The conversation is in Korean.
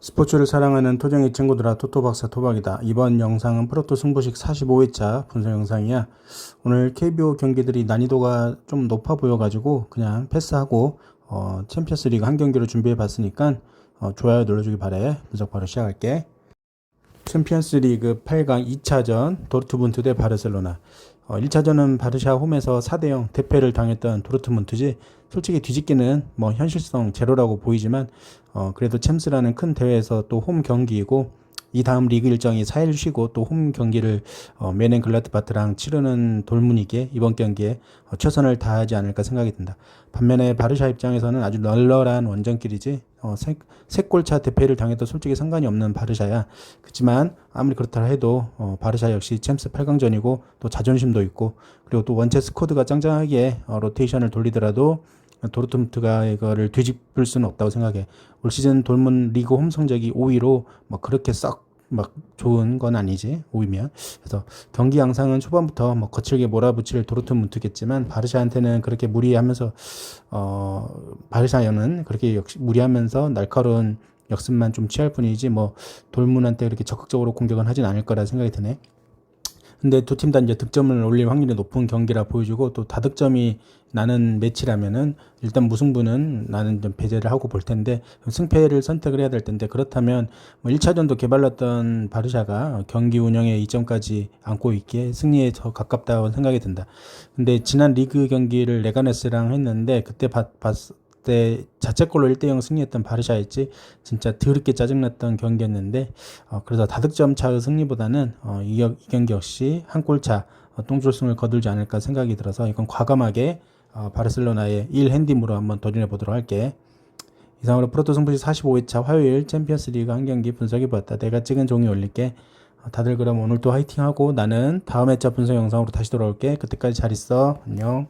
스포츠를 사랑하는 토종이 친구들아 토토박사 토박이다. 이번 영상은 프로토 승부식 45회차 분석 영상이야. 오늘 KBO 경기들이 난이도가 좀 높아 보여가지고 그냥 패스하고 어, 챔피언스 리그 한 경기로 준비해 봤으니까 어, 좋아요 눌러주기 바래. 분석 바로 시작할게. 챔피언스 리그 8강 2차전 도르트문트 대 바르셀로나. 어, 1차전은 바르샤 홈에서 4대 0 대패를 당했던 도르트문트지 솔직히 뒤집기는 뭐 현실성 제로라고 보이지만 어, 그래도 챔스라는 큰 대회에서 또 홈 경기이고 이 다음 리그 일정이 4일 쉬고 또 홈 경기를 어, 메넨 글라트바트랑 치르는 돌문이기에 이번 경기에 어, 최선을 다하지 않을까 생각이 든다. 반면에 바르샤 입장에서는 아주 널널한 원정길이지 어, 세, 세 골차 대패를 당해도 솔직히 상관이 없는 바르샤야. 그렇지만 아무리 그렇다 해도 어, 바르샤 역시 챔스 8강전이고 또 자존심도 있고 그리고 또 원체 스쿼드가 짱짱하게 어, 로테이션을 돌리더라도 도르트문트가 이거를 뒤집을 수는 없다고 생각해. 올 시즌 돌문 리그 홈 성적이 5위로 뭐 그렇게 썩 막 좋은 건 아니지 5위면 그래서 경기 양상은 초반부터 뭐 거칠게 몰아붙일 도르트문 트겠지만 바르샤한테는 그렇게 무리하면서 어 바르샤는 그렇게 역시 무리하면서 날카로운 역습만 좀 취할 뿐이지 뭐 돌문한테 그렇게 적극적으로 공격은 하진 않을 거라 생각이 드네. 근데 두 팀 다 이제 득점을 올릴 확률이 높은 경기라 보여주고 또 다득점이 나는 매치라면은 일단 무승부는 나는 좀 배제를 하고 볼 텐데 승패를 선택을 해야 될 텐데 그렇다면 뭐 1차전도 개발랐던 바르샤가 경기 운영에 이점까지 안고 있기에 승리에 더 가깝다고 생각이 든다. 근데 지난 리그 경기를 레가네스랑 했는데 그때 봤, 봤 때 자책골로 1대0 승리했던 바르샤였지 진짜 더럽게 짜증났던 경기였는데 어, 그래서 다득점 차의 승리보다는 어, 이, 이 경기 역시 한 골차 어, 똥줄승을 거들지 않을까 생각이 들어서 이건 과감하게 어, 바르셀로나의 1핸디으로 한번 도전해 보도록 할게. 이상으로 프로토 승부시 45회차 화요일 챔피언스 리그 한 경기 분석해 보았다. 내가 찍은 종이 올릴게. 어, 다들 그럼 오늘도 화이팅하고 나는 다음 회차 분석 영상으로 다시 돌아올게. 그때까지 잘 있어. 안녕.